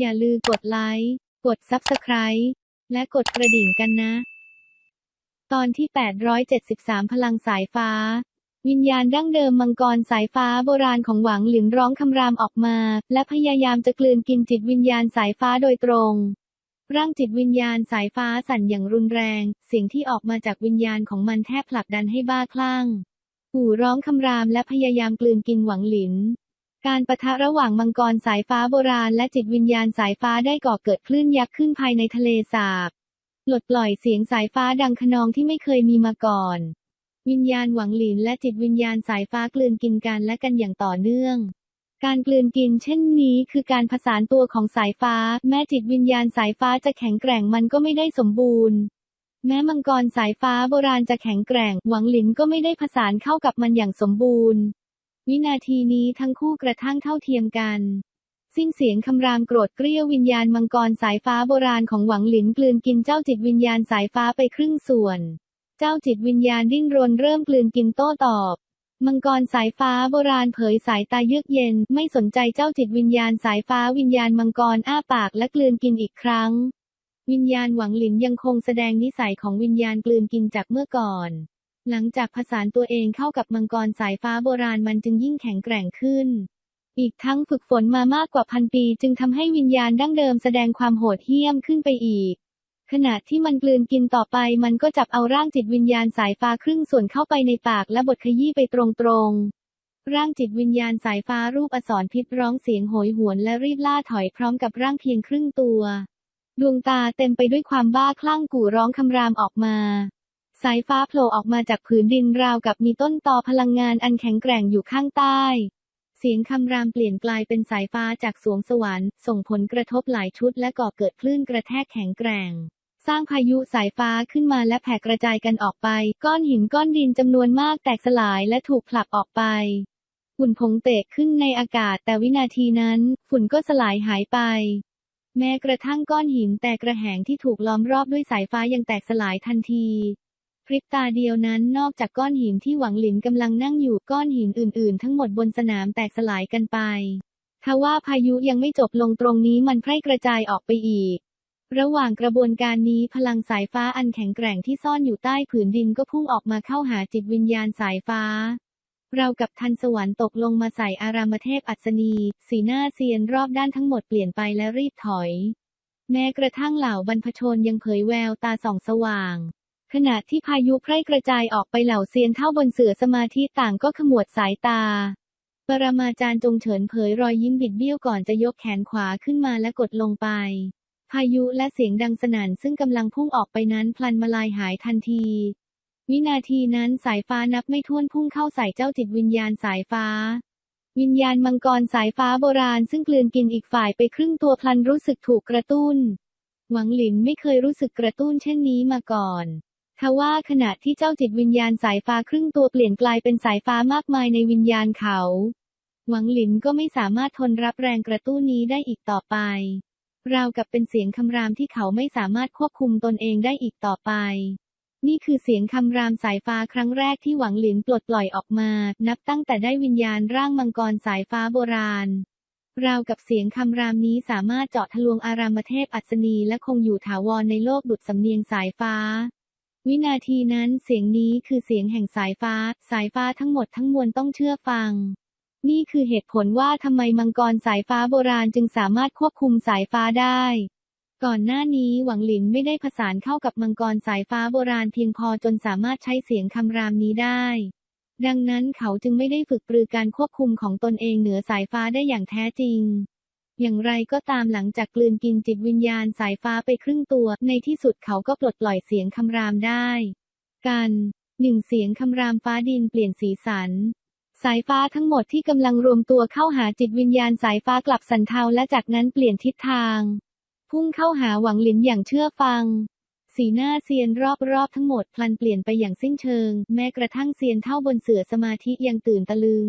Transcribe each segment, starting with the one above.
อย่าลืมกดไลค์ กด Subscribe และกดกระดิ่งกันนะ ตอนที่ 873 พลังสายฟ้า วิญญาณดั้งเดิมมังกรสายฟ้าโบราณของหวังหลินร้องคำรามออกมา และพยายามจะกลืนกินจิตวิญญาณสายฟ้าโดยตรง ร่างจิตวิญญาณสายฟ้าสั่นอย่างรุนแรงเสียงที่ออกมาจากวิญญาณของมันแทบผลักดันให้บ้าคลั่งหูร้องคำรามและพยายามกลืนกินหวังหลิน การประทะระหว่างมังกรสายฟ้าโบราณและจิตวิญญาณสายฟ้าได้ก่อเกิดคลื่นยักษ์ขึ้นภายในทะเลสาบปลดปล่อยเสียงสายฟ้าดังขนองที่ไม่เคยมีมาก่อน วิญญาณหวังหลินและจิตวิญญาณสายฟ้ากลืนกินกันและกันอย่างต่อเนื่อง การกลืนกินเช่นนี้คือการผสานตัวของสายฟ้า แม้จิตวิญญาณสายฟ้าจะแข็งแกร่งมันก็ไม่ได้สมบูรณ์ แม้มังกรสายฟ้าโบราณจะแข็งแกร่ง หวังหลินก็ไม่ได้ผสานเข้ากับมันอย่างสมบูรณ์ วินาทีนี้ทั้งคู่กระทั่งเท่าเทียมกัน สิ้นเสียงคำรามโกรธเกรี้ยววิญญาณมังกรสายฟ้าโบราณของหวังหลินกลืนกินเจ้าจิตวิญญาณสายฟ้าไปครึ่งส่วน เจ้าจิตวิญญาณดิ้นรนเริ่มกลืนกินโต้ตอบมังกรสายฟ้าโบราณเผยสายตาเยือกเย็น ไม่สนใจเจ้าจิตวิญญาณสายฟ้าวิญญาณมังกรอ้าปากและกลืนกินอีกครั้ง วิญญาณหวังหลินยังคงแสดงนิสัยของวิญญาณกลืนกินจากเมื่อก่อน หลังจากผสานตัวเองเข้ากับมังกรสายฟ้าโบราณมันจึงยิ่งแข็งแกร่งขึ้น อีกทั้งฝึกฝนมามากกว่าพันปี จึงทำให้วิญญาณดั้งเดิมแสดงความโหดเหี้ยมขึ้นไปอีก ขณะที่มันกลืนกินต่อไป มันก็จับเอาร่างจิตวิญญาณสายฟ้าครึ่งส่วนเข้าไปในปากและบดขยี้ไปตรงๆ ร่างจิตวิญญาณสายฟ้ารูปอสรพิษร้องเสียงโหยหวนและรีบล่าถอยพร้อมกับร่างเพียงครึ่งตัว ดวงตาเต็มไปด้วยความบ้าคลั่งกู่ร้องคำรามออกมา สายฟ้าโผล่ออกมาจากผืนดินราวกับมีต้นตอพลังงานอันแข็งแกร่งอยู่ข้างใต้ เสียงคำรามเปลี่ยนกลายเป็นสายฟ้าจากสวงสวรรค์ ส่งผลกระทบหลายชุดและก่อเกิดคลื่นกระแทกแข็งแกร่ง สร้างพายุสายฟ้าขึ้นมาและแผ่กระจายกันออกไป ก้อนหินก้อนดินจำนวนมากแตกสลายและถูกผลักออกไปฝุ่นผงเตะขึ้นในอากาศแต่วินาทีนั้น ฝุ่นก็สลายหายไป แม้กระทั่งก้อนหินแต่กระแหงที่ถูกล้อมรอบด้วยสายฟ้ายังแตกสลายทันที พริบตาเดียวนั้นนอกจากก้อนหินที่หวังหลินกำลังนั่งอยู่ก้อนหินอื่นๆ ทั้งหมดบนสนามแตกสลายกันไป ทว่าพายุยังไม่จบลงตรงนี้มันแพร่กระจายออกไปอีก ระหว่างกระบวนการนี้พลังสายฟ้าอันแข็งแกร่งที่ซ่อนอยู่ใต้ผืนดินก็พุ่งออกมาเข้าหาจิตวิญญาณสายฟ้า เรากับทันสวรรค์ตกลงมาใส่อารามเทพอัศนี สีหน้าเซียนรอบด้านทั้งหมดเปลี่ยนไปและรีบถอย แม้กระทั่งเหล่าบรรพชนยังเผยแววตาส่องสว่าง ขณะที่พายุไพร่กระจายออกไปเหล่าเซียนเท่าบนเสือสมาธิต่างก็ขมวดสายตา ปรมาจารย์จงเฉินเผยรอยยิ้มบิดเบี้ยวก่อนจะยกแขนขวาขึ้นมาและกดลงไป พายุและเสียงดังสนั่นซึ่งกำลังพุ่งออกไปนั้นพลันมาลายหายทันที วินาทีนั้นสายฟ้านับไม่ถ้วนพุ่งเข้าใส่เจ้าจิตวิญญาณสายฟ้า วิญญาณมังกรสายฟ้าโบราณซึ่งกลืนกินอีกฝ่ายไปครึ่งตัวพลันรู้สึกถูกกระตุ้น หวังหลินไม่เคยรู้สึกกระตุ้นเช่นนี้มาก่อน ทว่าขณะที่เจ้าจิตวิญญาณสายฟ้าครึ่งตัวเปลี่ยนกลายเป็นสายฟ้ามากมายในวิญญาณเขา หวังหลินก็ไม่สามารถทนรับแรงกระตุ้นนี้ได้อีกต่อไปราวกับเป็นเสียงคำรามที่เขาไม่สามารถควบคุมตนเองได้อีกต่อไป นี่คือเสียงคำรามสายฟ้าครั้งแรกที่หวังหลินปลดปล่อยออกมา นับตั้งแต่ได้วิญญาณร่างมังกรสายฟ้าโบราณ ราวกับเสียงคำรามนี้สามารถเจาะทะลวงอารามเทพอัศนีและคงอยู่ถาวรในโลกดุจสำเนียงสายฟ้า วินาทีนั้นเสียงนี้คือเสียงแห่งสายฟ้า สายฟ้าทั้งหมดทั้งมวลต้องเชื่อฟัง นี่คือเหตุผลว่าทำไมมังกรสายฟ้าโบราณจึงสามารถควบคุมสายฟ้าได้ ก่อนหน้านี้หวังหลินไม่ได้ผสานเข้ากับมังกรสายฟ้าโบราณเพียงพอจนสามารถใช้เสียงคำรามนี้ได้ ดังนั้นเขาจึงไม่ได้ฝึกปรือการควบคุมของตนเองเหนือสายฟ้าได้อย่างแท้จริง อย่างไรก็ตามหลังจากกลืนกินจิตวิญญาณสายฟ้าไปครึ่งตัว ในที่สุดเขาก็ปลดปล่อยเสียงคำรามได้ กันหนึ่งเสียงคำรามฟ้าดินเปลี่ยนสีสัน สายฟ้าทั้งหมดที่กำลังรวมตัวเข้าหาจิตวิญญาณสายฟ้ากลับสันเทาและจากนั้นเปลี่ยนทิศทาง พุ่งเข้าหาหวังหลินอย่างเชื่อฟัง สีหน้าเซียนรอบๆทั้งหมดพลันเปลี่ยนไปอย่างสิ้นเชิง แม้กระทั่งเซียนเท่าบนเสือสมาธิยังตื่นตะลึง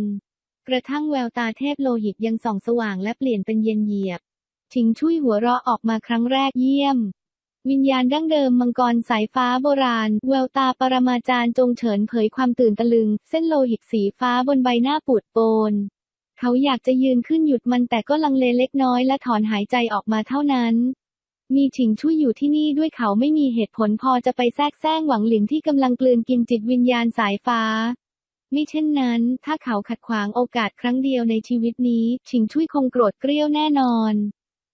กระทั่งแววตาเทพโลหิตยังส่องสว่างและเปลี่ยนเป็นเย็นเหยียบชิงชุยหัวเราะออกมาครั้งแรกเยี่ยม วิญญาณดั้งเดิมมังกรสายฟ้าโบราณ แววตาปรมาจารย์จงเฉินเผยความตื่นตะลึง เส้นโลหิตสีฟ้าบนใบหน้าปูดโปน เขาอยากจะยืนขึ้นหยุดมันแต่ก็ลังเลเล็กน้อยและถอนหายใจออกมาเท่านั้น มีฉิงช่วยอยู่ที่นี่ด้วยเขาไม่มีเหตุผลพอจะไปแทรกแซงหวังหลินที่กำลังกลืนกินจิตวิญญาณสายฟ้า มิเช่นนั้น ถ้าเขาขัดขวางโอกาสครั้งเดียวในชีวิตนี้ฉิงช่วยคงโกรธเกรี้ยวแน่นอน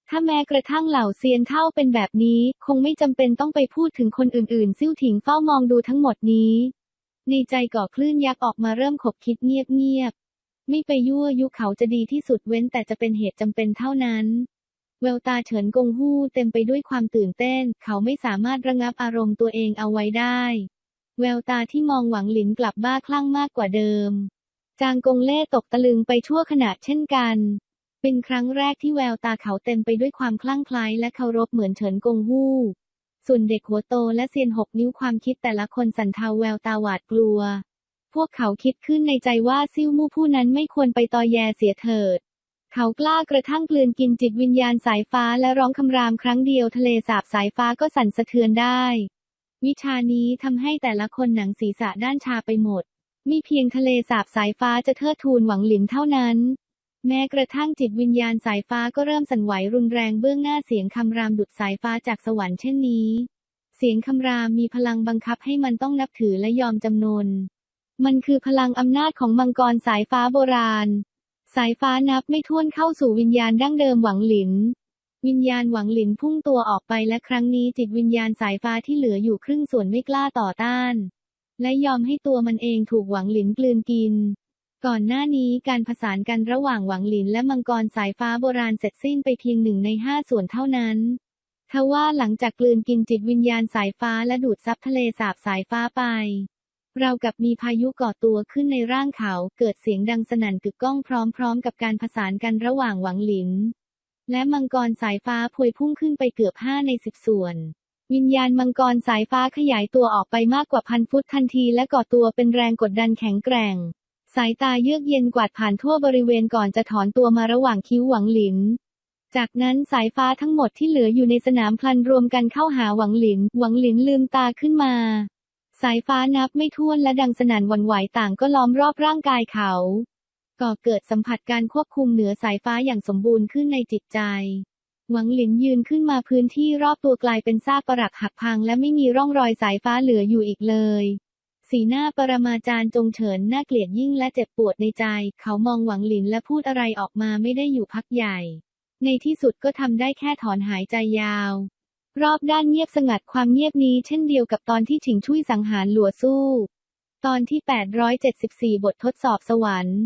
ถ้าแม้กระทั่งเหล่าเซียนเท่าเป็นแบบนี้ คงไม่จำเป็นต้องไปพูดถึงคนอื่นๆ ซิ่วถิงเฝ้ามองดูทั้งหมดนี้ ในใจก่อคลื่นยักษ์ออกมาเริ่มขบคิดเงียบๆ ไม่ไปยั่วยุเขาจะดีที่สุดเว้นแต่จะเป็นเหตุจำเป็นเท่านั้นแววตาเฉินกงฮู้เต็มไปด้วยความตื่นเต้น เขาไม่สามารถระงับอารมณ์ตัวเองเอาไว้ได้ แววตาที่มองหวังหลินกลับบ้าคลั่งมากกว่าเดิม จางกงเล่ตกตะลึงไปชั่วขณะเช่นกัน เป็นครั้งแรกที่แววตาเขาเต็มไปด้วยความคลั่งไคล้และเคารพเหมือนเฉินกงฮู้ ส่วนเด็กหัวโตและเซียนหกนิ้วความคิดแต่ละคนสันเทาแววตาหวาดกลัว พวกเขาคิดขึ้นในใจว่าซิ่วมู่ผู้นั้นไม่ควรไปตอแยเสียเถิด เขากล้ากระทั่งกลืนกินจิตวิญญาณสายฟ้าและร้องคำรามครั้งเดียวทะเลสาบสายฟ้าก็สั่นสะเทือนได้ วิชานี้ทำให้แต่ละคนหนังศีรษะด้านชาไปหมด มีเพียงทะเลสาบสายฟ้าจะเทิดทูนหวังหลินเท่านั้น แม้กระทั่งจิตวิญญาณสายฟ้าก็เริ่มสั่นไหวรุนแรงเบื้องหน้าเสียงคำรามดุดสายฟ้าจากสวรรค์เช่นนี้ เสียงคำรามมีพลังบังคับให้มันต้องนับถือและยอมจำนน มันคือพลังอำนาจของมังกรสายฟ้าโบราณ สายฟ้านับไม่ถ้วนเข้าสู่วิญญาณดั้งเดิมหวังหลิน วิญญาณหวังหลินพุ่งตัวออกไปและครั้งนี้จิตวิญญาณสายฟ้าที่เหลืออยู่ครึ่งส่วนไม่กล้าต่อต้าน และยอมให้ตัวมันเองถูกหวังหลินกลืนกิน ก่อนหน้านี้การผสานกันระหว่างหวังหลินและมังกรสายฟ้าโบราณเสร็จสิ้นไปเพียงหนึ่งในห้าส่วนเท่านั้นทว่าหลังจากกลืนกินจิตวิญญาณสายฟ้าและดูดซับทะเลสาบสายฟ้าไป เรากับมีพายุก่อตัวขึ้นในร่างเขาเกิดเสียงดังสนั่นกึกก้องพร้อมๆ กับการผสานกันระหว่างหวังหลิน และมังกรสายฟ้าพวยพุ่งขึ้นไปเกือบห้าในสิบส่วน วิญญาณมังกรสายฟ้าขยายตัวออกไปมากกว่าพันฟุตทันทีและก่อตัวเป็นแรงกดดันแข็งแกร่ง สายตาเยือกเย็นกวาดผ่านทั่วบริเวณก่อนจะถอนตัวมาระหว่างคิ้วหวังหลิน จากนั้นสายฟ้าทั้งหมดที่เหลืออยู่ในสนามพลันรวมกันเข้าหาหวังหลิน หวังหลินลืมตาขึ้นมา สายฟ้านับไม่ถ้วนและดังสนั่นหวันไหวต่างก็ล้อมรอบร่างกายเขา ก่อเกิดสัมผัสการควบคุมเหนือสายฟ้าอย่างสมบูรณ์ขึ้นในจิตใจ หวังหลินยืนขึ้นมาพื้นที่รอบตัวกลายเป็นซากปรักหักพังและไม่มีร่องรอยสายฟ้าเหลืออยู่อีกเลย สีหน้าปรมาจารย์จงเฉินน่าเกลียดยิ่งและเจ็บปวดในใจ เขามองหวังหลินและพูดอะไรออกมาไม่ได้อยู่พักใหญ่ ในที่สุดก็ทำได้แค่ถอนหายใจยาว รอบด้านเงียบสงัดความเงียบนี้เช่นเดียวกับตอนที่ฉิงชุยสังหารหลัวสู้ ตอนที่ 874 บททดสอบสวรรค์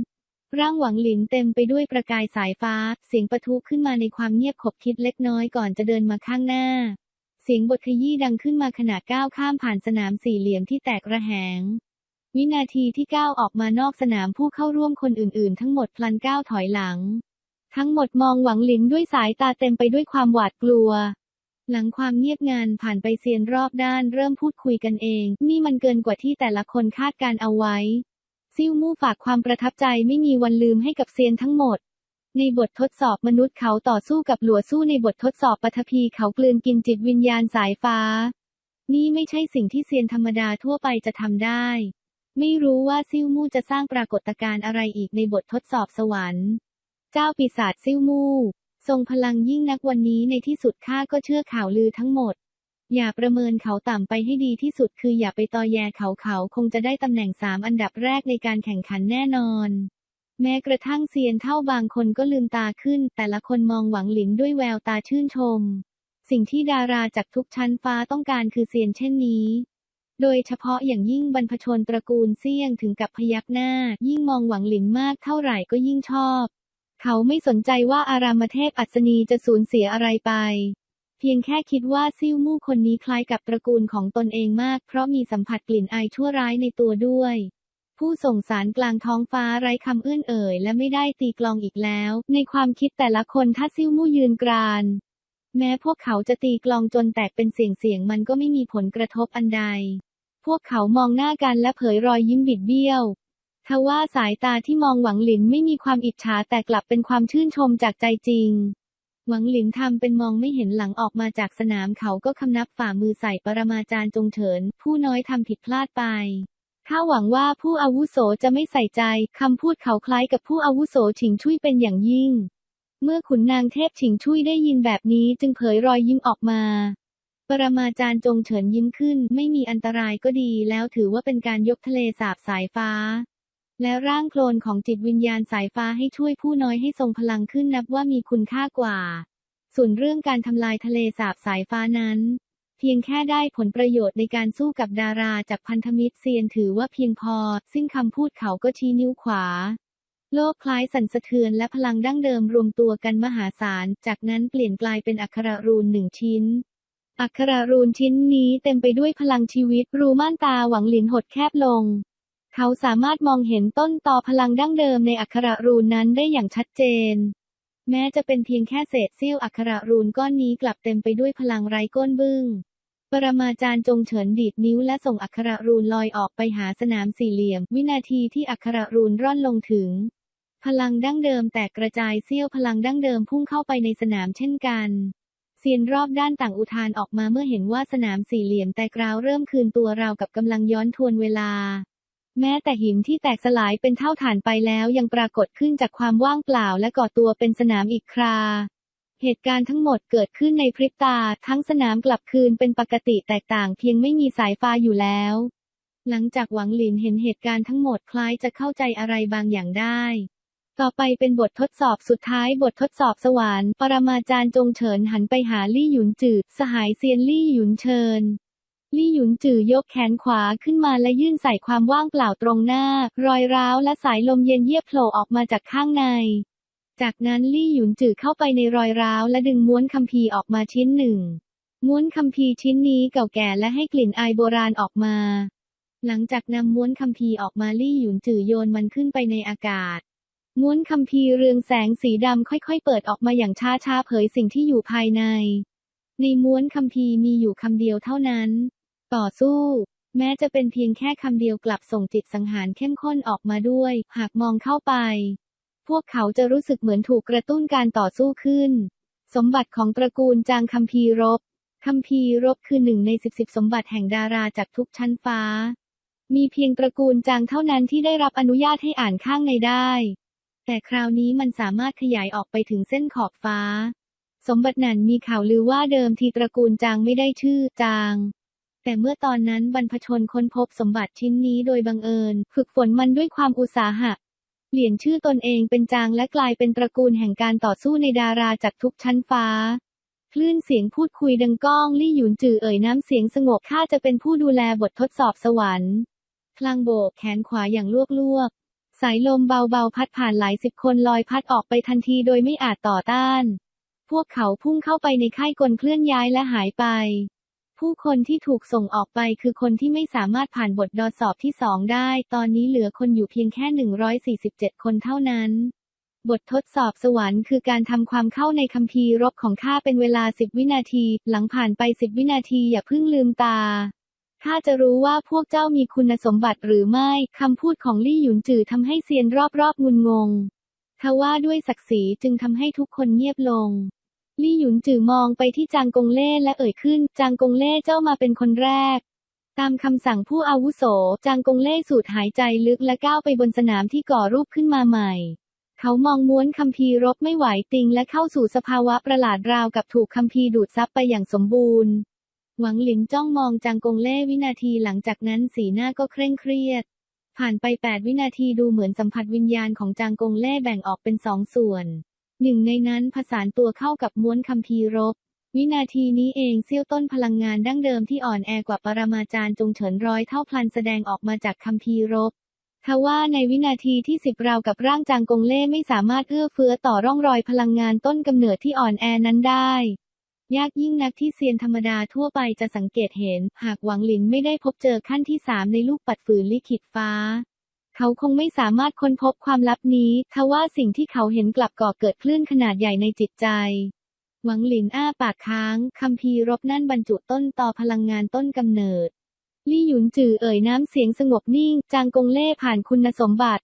ร่างหวังหลินเต็มไปด้วยประกายสายฟ้า เสียงปะทุขึ้นมาในความเงียบขบคิดเล็กน้อยก่อนจะเดินมาข้างหน้า เสียงบทขยี้ดังขึ้นมาขณะก้าวข้ามผ่านสนามสี่เหลี่ยมที่แตกระแหง วินาทีที่ก้าวออกมานอกสนามผู้เข้าร่วมคนอื่นๆ ทั้งหมดพลันก้าวถอยหลัง ทั้งหมดมองหวังหลินด้วยสายตาเต็มไปด้วยความหวาดกลัว หลังความเงียบงานผ่านไปเซียนรอบด้านเริ่มพูดคุยกันเอง นี่มันเกินกว่าที่แต่ละคนคาดการเอาไว้ ซิ่วมู่ฝากความประทับใจไม่มีวันลืมให้กับเซียนทั้งหมด ในบททดสอบมนุษย์เขาต่อสู้กับหลัวสู้ในบททดสอบปฐพีเขากลืนกินจิตวิญญาณสายฟ้า นี่ไม่ใช่สิ่งที่เซียนธรรมดาทั่วไปจะทำได้ ไม่รู้ว่าซิ่วมู่จะสร้างปรากฏการณ์อะไรอีกในบททดสอบสวรรค์ เจ้าปีศาจซิ่วมู่ทรงพลังยิ่งนักวันนี้ในที่สุดข้าก็เชื่อข่าวลือทั้งหมด อย่าประเมินเขาต่ำไปให้ดีที่สุดคืออย่าไปตอแยเขาเขาคงจะได้ตำแหน่งสามอันดับแรกในการแข่งขันแน่นอน แม้กระทั่งเซียนเท่าบางคนก็ลืมตาขึ้น แต่ละคนมองหวังหลินด้วยแววตาชื่นชม สิ่งที่ดาราจากทุกชั้นฟ้าต้องการคือเซียนเช่นนี้ โดยเฉพาะอย่างยิ่งบรรพชนตระกูลเซี่ยงถึงกับพยักหน้า ยิ่งมองหวังหลินมากเท่าไหร่ก็ยิ่งชอบ เขาไม่สนใจว่าอารามเทพอัศนีจะสูญเสียอะไรไป เพียงแค่คิดว่าซิ่วมู่คนนี้คล้ายกับตระกูลของตนเองมาก เพราะมีสัมผัสกลิ่นอายชั่วร้ายในตัวด้วย ผู้ส่งสารกลางท้องฟ้าไร้คำเอื้อนเอ่ย และไม่ได้ตีกลองอีกแล้ว ในความคิดแต่ละคนถ้าซิ่วมู่ยืนกรานแม้พวกเขาจะตีกลองจนแตกเป็นเสียงๆมันก็ไม่มีผลกระทบอันใด พวกเขามองหน้ากันและเผยรอยยิ้มบิดเบี้ยวทว่าสายตาที่มองหวังหลินไม่มีความอิจฉาแต่กลับเป็นความชื่นชมจากใจจริง หวังหลินทำเป็นมองไม่เห็นหลังออกมาจากสนามเขาก็คำนับฝ่ามือใส่ปรมาจารย์จงเฉิน ผู้น้อยทำผิดพลาดไปข้าหวังว่าผู้อาวุโสจะไม่ใส่ใจคำพูดเขาคล้ายกับผู้อาวุโสฉิงชุยเป็นอย่างยิ่ง เมื่อขุนนางเทพฉิงชุยได้ยินแบบนี้จึงเผยรอยยิ้มออกมา ปรมาจารย์จงเฉินยิ้มขึ้น ไม่มีอันตรายก็ดีแล้วถือว่าเป็นการยกทะเลสาบสายฟ้า และร่างโคลนของจิตวิญญาณสายฟ้าให้ช่วยผู้น้อยให้ทรงพลังขึ้นนับว่ามีคุณค่ากว่า ส่วนเรื่องการทำลายทะเลสาบสายฟ้านั้น เพียงแค่ได้ผลประโยชน์ในการสู้กับดาราจากพันธมิตรเซียนถือว่าเพียงพอ ซึ่งคำพูดเขาก็ชี้นิ้วขวา โลกคล้ายสั่นสะเทือนและพลังดั้งเดิมรวมตัวกันมหาศาล จากนั้นเปลี่ยนกลายเป็นอักขระรูนหนึ่งชิ้นอักขระรูนชิ้นนี้เต็มไปด้วยพลังชีวิต รูม่านตาหวังหลินหดแคบลง เขาสามารถมองเห็นต้นตอพลังดั้งเดิมในอักขระรูนนั้นได้อย่างชัดเจน แม้จะเป็นเพียงแค่เศษเสี้ยวอักขระรูนก้อนนี้กลับเต็มไปด้วยพลังไร้ก้นบึ้ง ปรมาจารย์จงเฉินดีดนิ้วและส่งอักขระรูนลอยออกไปหาสนามสี่เหลี่ยม วินาทีที่อักขระรูนร่อนลงถึง พลังดั้งเดิมแตกกระจายเสี้ยวพลังดั้งเดิมพุ่งเข้าไปในสนามเช่นกันเซียนรอบด้านต่างอุทานออกมาเมื่อเห็นว่าสนามสี่เหลี่ยมแตกราวเริ่มคืนตัวราวกับกำลังย้อนทวนเวลา แม้แต่หินที่แตกสลายเป็นเท่าฐานไปแล้วยังปรากฏขึ้นจากความว่างเปล่าและก่อตัวเป็นสนามอีกครา เหตุการณ์ทั้งหมดเกิดขึ้นในพริบตา ทั้งสนามกลับคืนเป็นปกติแตกต่างเพียงไม่มีสายฟ้าอยู่แล้ว หลังจากหวังหลินเห็นเหตุการณ์ทั้งหมดคล้ายจะเข้าใจอะไรบางอย่างได้ ต่อไปเป็นบททดสอบสุดท้ายบททดสอบสวรรค์ปรมาจารย์จงเฉินหันไปหาลี่หยุนจืด สหายเซียนลี่หยุนเชิญ ลี่หยุนจื่อยกแขนขวาขึ้นมาและยื่นใส่ความว่างเปล่าตรงหน้า รอยร้าวและสายลมเย็นเยียบโผล่ออกมาจากข้างใน จากนั้นลี่หยุนจื่อเข้าไปในรอยร้าวและดึงม้วนคัมภีร์ออกมาชิ้นหนึ่ง ม้วนคัมภีร์ชิ้นนี้เก่าแก่และให้กลิ่นอายโบราณออกมา หลังจากนำม้วนคัมภีร์ออกมาลี่หยุนจื่อโยนมันขึ้นไปในอากาศ ม้วนคัมภีร์เรืองแสงสีดำค่อยๆ เปิดออกมาอย่างช้าๆเผยสิ่งที่อยู่ภายใน ในม้วนคัมภีร์มีอยู่คำเดียวเท่านั้น ต่อสู้ แม้จะเป็นเพียงแค่คำเดียวกลับส่งจิตสังหารเข้มข้นออกมาด้วย หากมองเข้าไป พวกเขาจะรู้สึกเหมือนถูกกระตุ้นการต่อสู้ขึ้น สมบัติของตระกูลจางคัมภีรบคัมภีร์รบคือหนึ่งในสิบสิบสมบัติแห่งดาราจากทุกชั้นฟ้า มีเพียงตระกูลจางเท่านั้นที่ได้รับอนุญาตให้อ่านข้างในได้ แต่คราวนี้มันสามารถขยายออกไปถึงเส้นขอบฟ้า สมบัตินั้นมีข่าวลือว่าเดิมทีตระกูลจางไม่ได้ชื่อจาง แต่เมื่อตอนนั้นบรรพชนค้นพบสมบัติชิ้นนี้โดยบังเอิญ ฝึกฝนมันด้วยความอุตสาหะ เปลี่ยนชื่อตนเองเป็นจางและกลายเป็นตระกูลแห่งการต่อสู้ในดาราจากทุกชั้นฟ้าคลื่นเสียงพูดคุยดังก้องลี่หยุนจือเอ่ยน้ำเสียงสงบข้าจะเป็นผู้ดูแลบททดสอบสวรรค์พลางโบกแขนขวาอย่างลวกๆ สายลมเบาๆ พัดผ่านหลายสิบคนลอยพัดออกไปทันทีโดยไม่อาจต่อต้าน พวกเขาพุ่งเข้าไปในค่ายกลเคลื่อนย้ายและหายไป ผู้คนที่ถูกส่งออกไปคือคนที่ไม่สามารถผ่านบทดอสอบที่สองได้ ตอนนี้เหลือคนอยู่เพียงแค่ 147 คนเท่านั้น บททดสอบสวรรค์คือการทำความเข้าในคัมภีร์รบของข้าเป็นเวลา 10 วินาที หลังผ่านไป 10 วินาทีอย่าเพิ่งลืมตาข้าจะรู้ว่าพวกเจ้ามีคุณสมบัติหรือไม่ คำพูดของลี่หยุนจือทำให้เซียนรอบๆงุนงงทว่าด้วยศักดิ์ศรีจึงทำให้ทุกคนเงียบลง ลี่หยุนจื่อมองไปที่จางกงเล่และเอ่ยขึ้น จางกงเล่เจ้ามาเป็นคนแรก ตามคำสั่งผู้อาวุโส จางกงเล่สูดหายใจลึกและก้าวไปบนสนามที่ก่อรูปขึ้นมาใหม่ เขามองม้วนคัมภีร์รบไม่ไหวติงและเข้าสู่สภาวะประหลาดราวกับถูกคัมภีร์ดูดซับไปอย่างสมบูรณ์ หวังหลินจ้องมองจางกงเล่วินาทีหลังจากนั้นสีหน้าก็เคร่งเครียด ผ่านไป 8 วินาทีดูเหมือนสัมผัสวิญญาณของจางกงเล่แบ่งออกเป็นสองส่วน หนึ่งในนั้นผสานตัวเข้ากับม้วนคัมภีรบ วินาทีนี้เองเสี้ยวต้นพลังงานดั้งเดิมที่อ่อนแอกว่าปรมาจารย์จงเฉินร้อยเท่าพลันแสดงออกมาจากคัมภีร์รบทว่าในวินาทีที่สิบราวกับร่างจางกงเล่ไม่สามารถเอื้อเฟื้อต่อร่องรอยพลังงานต้นกำเนิดที่อ่อนแอนั้นได้ ยากยิ่งนักที่เซียนธรรมดาทั่วไปจะสังเกตเห็น หากหวังหลินไม่ได้พบเจอขั้นที่สามในลูกปัดฝืนลิขิตฟ้า เขาคงไม่สามารถค้นพบความลับนี้ ทว่าสิ่งที่เขาเห็นกลับก่อเกิดคลื่นขนาดใหญ่ในจิตใจ หวังหลินอ้าปากค้างคัมภีรบนั่นบรรจุต้นต่อพลังงานต้นกำเนิด ลี่หยุนจือเอ่ยน้ำเสียงสงบนิ่ง จางกงเล่ผ่านคุณสมบัติ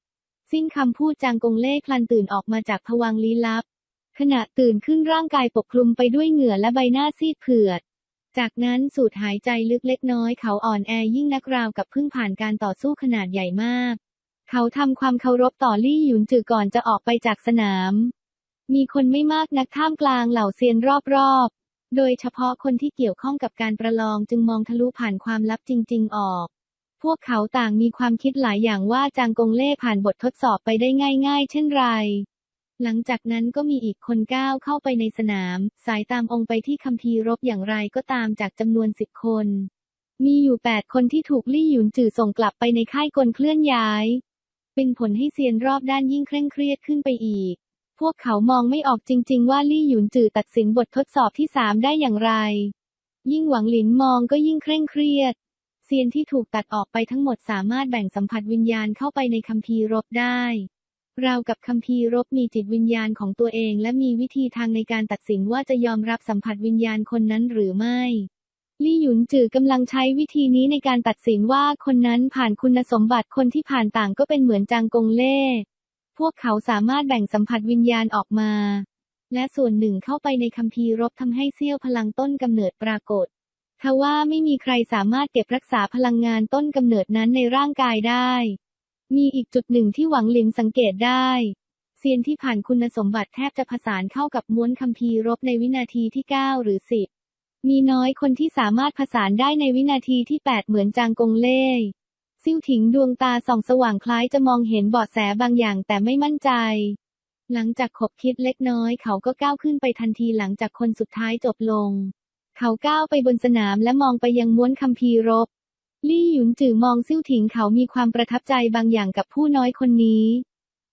สิ้นคำพูดจางกงเล่พลันตื่นออกมาจากผวังลี้ลับ ขณะตื่นขึ้นร่างกายปกคลุมไปด้วยเหงื่อและใบหน้าซีดเผือดจากนั้นสูดหายใจลึกเล็กน้อยเขาอ่อนแอยิ่งนักราวกับเพิ่งผ่านการต่อสู้ขนาดใหญ่มาก เขาทำความเคารพต่อลี่หยุนจือก่อนจะออกไปจากสนาม มีคนไม่มากนักท่ามกลางเหล่าเซียนรอบๆ โดยเฉพาะคนที่เกี่ยวข้องกับการประลองจึงมองทะลุผ่านความลับจริง ๆ ออก พวกเขาต่างมีความคิดหลายอย่างว่าจางกงเล่ผ่านบททดสอบไปได้ง่าย ๆ เช่นไรหลังจากนั้นก็มีอีกคนก้าวเข้าไปในสนาม สายตามองไปที่คัมภีร์รบอย่างไรก็ตามจากจำนวนสิบคน มีอยู่แปดคนที่ถูกลี่หยุนจื่อส่งกลับไปในค่ายกลเคลื่อนย้าย เป็นผลให้เซียนรอบด้านยิ่งเคร่งเครียดขึ้นไปอีก พวกเขามองไม่ออกจริง ๆ ว่าลี่หยุนจือตัดสินบททดสอบที่สามได้อย่างไร ยิ่งหวังหลินมองก็ยิ่งเคร่งเครียด เซียนที่ถูกตัดออกไปทั้งหมดสามารถแบ่งสัมผัสวิญญาณเข้าไปในคัมภีร์รบได้ราวกับคัมภีร์รบมีจิตวิญญาณของตัวเองและมีวิธีทางในการตัดสินว่าจะยอมรับสัมผัสวิญญาณคนนั้นหรือไม่ ลี่หยุนจือกำลังใช้วิธีนี้ในการตัดสินว่าคนนั้นผ่านคุณสมบัติคนที่ผ่านต่างก็เป็นเหมือนจางกงเล่ พวกเขาสามารถแบ่งสัมผัสวิญญาณออกมา และส่วนหนึ่งเข้าไปในคัมภีร์รบทำให้เสี้ยวพลังต้นกำเนิดปรากฏทว่าไม่มีใครสามารถเก็บรักษาพลังงานต้นกำเนิดนั้นในร่างกายได้ มีอีกจุดหนึ่งที่หวังหลินสังเกตได้เซียนที่ผ่านคุณสมบัติแทบจะผสานเข้ากับม้วนคัมภีร์รบในวินาทีที่ 9 หรือ 10 มีน้อยคนที่สามารถผสานได้ในวินาทีที่ 8 เหมือนจางกงเล่ซิ่วถิงดวงตาส่องสว่างคล้ายจะมองเห็นเบาะแสบางอย่างแต่ไม่มั่นใจ หลังจากขบคิดเล็กน้อยเขาก็ก้าวขึ้นไปทันทีหลังจากคนสุดท้ายจบลง เขาก้าวไปบนสนามและมองไปยังม้วนคัมภีร์รบ ลี่หยุนจือมองซิ่วถิงเขามีความประทับใจบางอย่างกับผู้น้อยคนนี้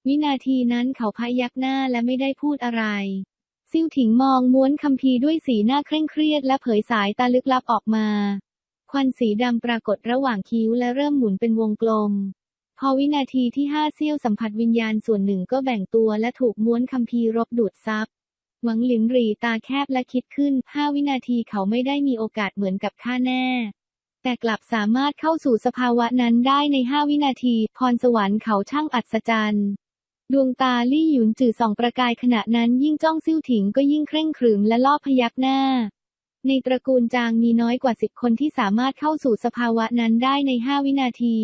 วินาทีนั้นเขาพยักหน้าและไม่ได้พูดอะไร ซิ่วถิงมองม้วนคัมภีร์ด้วยสีหน้าเคร่งเครียดและเผยสายตาลึกลับออกมา ควันสีดำปรากฏระหว่างคิ้วและเริ่มหมุนเป็นวงกลม พอวินาทีที่ห้าเสี้ยวสัมผัสวิญญาณส่วนหนึ่งก็แบ่งตัวและถูกม้วนคัมภีร์รบดูดซับหวังหลินรีตาแคบและคิดขึ้นห้าวินาทีเขาไม่ได้มีโอกาสเหมือนกับข้าแน่ แต่กลับสามารถเข้าสู่สภาวะนั้นได้ในห้าวินาที พรสวรรค์เขาช่างอัศจรรย์ ดวงตาลี่หยุนจื่อส่องประกายขณะนั้นยิ่งจ้องซิ่วถิงก็ยิ่งเคร่งขรึมและลอบพยักหน้า ในตระกูลจางมีน้อยกว่าสิบคนที่สามารถเข้าสู่สภาวะนั้นได้ในห้าวินาที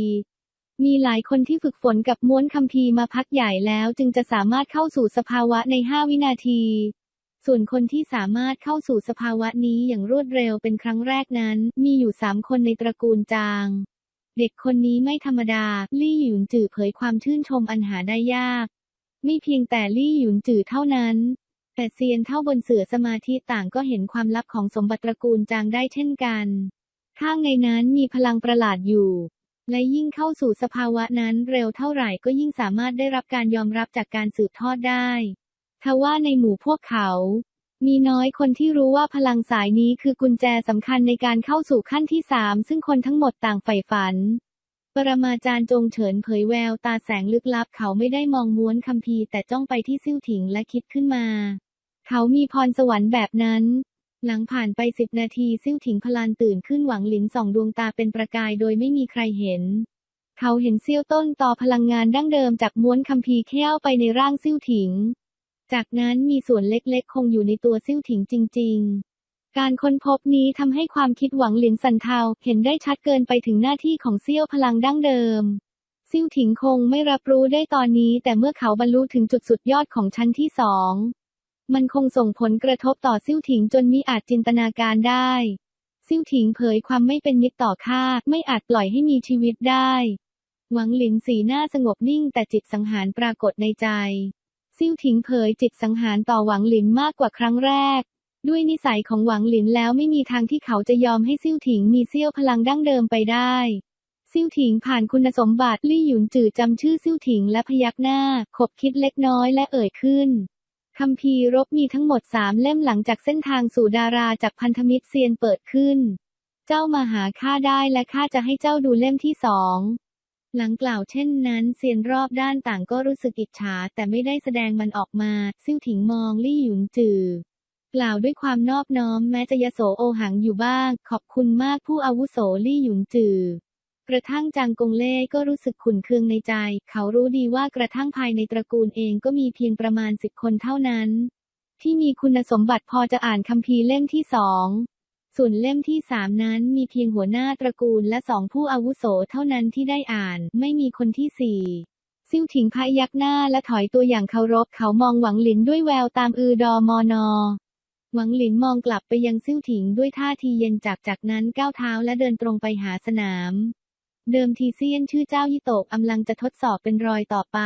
มีหลายคนที่ฝึกฝนกับม้วนคัมภีร์มาพักใหญ่แล้วจึงจะสามารถเข้าสู่สภาวะในห้าวินาที ส่วนคนที่สามารถเข้าสู่สภาวะนี้อย่างรวดเร็วเป็นครั้งแรกนั้น มีอยู่สามคนในตระกูลจางเด็กคนนี้ไม่ธรรมดา ลี่หยุนจื่อเผยความชื่นชมอันหาได้ยาก ไม่เพียงแต่ลี่หยุนจือเท่านั้น แต่เซียนเท่าบนเสือสมาธิต่างก็เห็นความลับของสมบัติตระกูลจางได้เช่นกันข้างในนั้นมีพลังประหลาดอยู่ และยิ่งเข้าสู่สภาวะนั้นเร็วเท่าไหร่ก็ยิ่งสามารถได้รับการยอมรับจากการสืบทอดได้ทว่าในหมู่พวกเขา มีน้อยคนที่รู้ว่าพลังสายนี้คือกุญแจสำคัญในการเข้าสู่ขั้นที่สามซึ่งคนทั้งหมดต่างใฝ่ฝัน ปรมาจารย์จงเฉินเผยแววตาแสงลึกลับเขาไม่ได้มองม้วนคัมภีแต่จ้องไปที่ซิ่วถิงและคิดขึ้นมา เขามีพรสวรรค์แบบนั้น หลังผ่านไปสิบนาทีซิ่วถิงพลันตื่นขึ้นหวังหลินส่องดวงตาเป็นประกายโดยไม่มีใครเห็น เขาเห็นเสี้ยวต้นต่อพลังงานดั้งเดิมจากม้วนคัมภีร์เข้าไปในร่างซิ่วถิง จากนั้นมีส่วนเล็กๆ คงอยู่ในตัวซิ่วถิงจริง ๆ การค้นพบนี้ทำให้ความคิดหวังหลินสันเทาเห็นได้ชัดเกินไปถึงหน้าที่ของเซี่ยวพลังดั้งเดิมซิ่วถิงคงไม่รับรู้ได้ตอนนี้ แต่เมื่อเขาบรรลุถึงจุดสุดยอดของชั้นที่สอง มันคงส่งผลกระทบต่อซิ่วถิงจนมิอาจจินตนาการได้ ซิ่วถิงเผยความไม่เป็นมิตรต่อข้าไม่อาจปล่อยให้มีชีวิตได้ หวังหลินสีหน้าสงบนิ่งแต่จิตสังหารปรากฏในใจ ซิ่วถิงเผยจิตสังหารต่อหวังหลินมากกว่าครั้งแรก ด้วยนิสัยของหวังหลินแล้วไม่มีทางที่เขาจะยอมให้ซิ่วถิงมีเสี้ยวพลังดั้งเดิมไปได้ ซิ่วถิงผ่านคุณสมบัติลี่หยุนจือจำชื่อซิ่วถิงและพยักหน้า ขบคิดเล็กน้อยและเอ่ยขึ้นคัมภีร์รบมีทั้งหมดสามเล่มหลังจากเส้นทางสู่ดาราจากพันธมิตรเซียนเปิดขึ้น เจ้ามาหาข้าได้และข้าจะให้เจ้าดูเล่มที่สองหลังกล่าวเช่นนั้นเซียนรอบด้านต่างก็รู้สึกอิจฉาแต่ไม่ได้แสดงมันออกมา ซิ่วถิงมองลี่หยุนจือ กล่าวด้วยความนอบน้อมแม้จะยโสโอหังอยู่บ้าง ขอบคุณมากผู้อาวุโสลี่หยุนจือ กระทั่งจางกงเล่ก็รู้สึกขุนเคืองในใจ เขารู้ดีว่ากระทั่งภายในตระกูลเองก็มีเพียงประมาณสิบคนเท่านั้น ที่มีคุณสมบัติพอจะอ่านคัมภีร์เล่มที่สองส่วนเล่มที่สามนั้นมีเพียงหัวหน้าตระกูลและสองผู้อาวุโสเท่านั้นที่ได้อ่าน ไม่มีคนที่สี่ซิ่วถิงพายักหน้าและถอยตัวอย่างเคารพเขามองหวังหลินด้วยแววตามอือดอมอนอ หวังหลินมองกลับไปยังซิ่วถิงด้วยท่าทีเย็นจากจากนั้นก้าวเท้าและเดินตรงไปหาสนาม เดิมทีเซียนชื่อเจ้ายิโตะอำลังจะทดสอบเป็นรอยต่อไป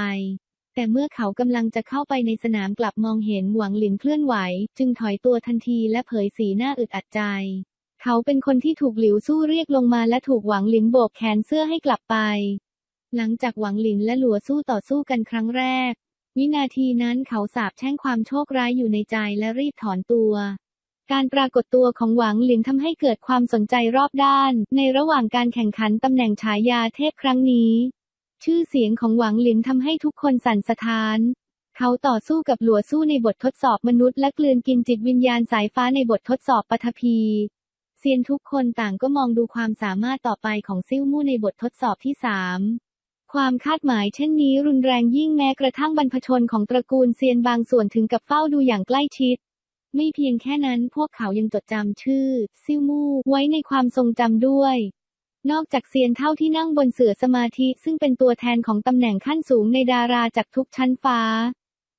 แต่เมื่อเขากำลังจะเข้าไปในสนามกลับมองเห็นหวังหลินเคลื่อนไหว จึงถอยตัวทันทีและเผยสีหน้าอึดอัดใจ เขาเป็นคนที่ถูกหลิวสู้เรียกลงมาและถูกหวังหลินโบกแขนเสื้อให้กลับไป หลังจากหวังหลินและหลัวสู้ต่อสู้กันครั้งแรก วินาทีนั้นเขาสาบแช่งความโชคร้ายอยู่ในใจและรีบถอนตัว การปรากฏตัวของหวังหลินทำให้เกิดความสนใจรอบด้าน ในระหว่างการแข่งขันตำแหน่งฉายาเทพครั้งนี้ ชื่อเสียงของหวังหลินทำให้ทุกคนสั่นสะท้านเขาต่อสู้กับหลัวสู้ในบททดสอบมนุษย์และกลืนกินจิตวิญญาณสายฟ้าในบททดสอบปฐพี เซียนทุกคนต่างก็มองดูความสามารถต่อไปของซิ่วมู่ในบททดสอบที่สาม ความคาดหมายเช่นนี้รุนแรงยิ่งแม้กระทั่งบรรพชนของตระกูลเซียนบางส่วนถึงกับเฝ้าดูอย่างใกล้ชิด ไม่เพียงแค่นั้นพวกเขายังจดจำชื่อ ซิ่วมู่ไว้ในความทรงจำด้วย นอกจากเซียนเท่าที่นั่งบนเสื่อสมาธิซึ่งเป็นตัวแทนของตำแหน่งขั้นสูงในดาราจากทุกชั้นฟ้า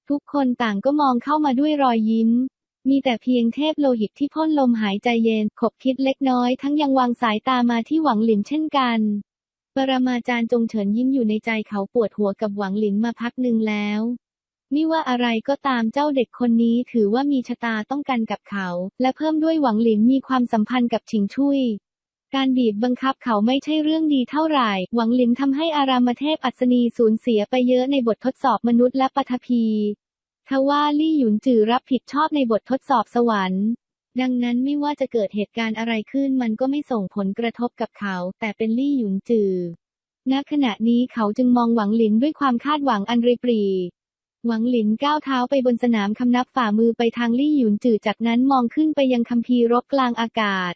ทุกคนต่างก็มองเข้ามาด้วยรอยยิ้มมีแต่เพียงเทพโลหิตที่พ่นลมหายใจเย็น ขบคิดเล็กน้อยทั้งยังวางสายตามาที่หวังหลินเช่นกัน ปรมาจารย์จงเฉินยิ้มอยู่ในใจเขาปวดหัวกับหวังหลินมาพักหนึ่งแล้วไม่ว่าอะไรก็ตามเจ้าเด็กคนนี้ถือว่ามีชะตาต้องกันกับเขา และเพิ่มด้วยหวังหลินมีความสัมพันธ์กับฉิงชุยการบีบบังคับเขาไม่ใช่เรื่องดีเท่าไหร่ หวังหลินทำให้อารามเทพอัศนีสูญเสียไปเยอะในบททดสอบมนุษย์และปฐพีทว่าลี่หยุนจือรับผิดชอบในบททดสอบสวรรค์ ดังนั้นไม่ว่าจะเกิดเหตุการณ์อะไรขึ้นมันก็ไม่ส่งผลกระทบกับเขา แต่เป็นลี่หยุนจือ ณ ขณะนี้เขาจึงมองหวังหลินด้วยความคาดหวังอันริบรี หวังหลินก้าวเท้าไปบนสนามคำนับฝ่ามือไปทางลี่หยุนจือจากนั้นมองขึ้นไปยังคัมภีร์รบกลางอากาศ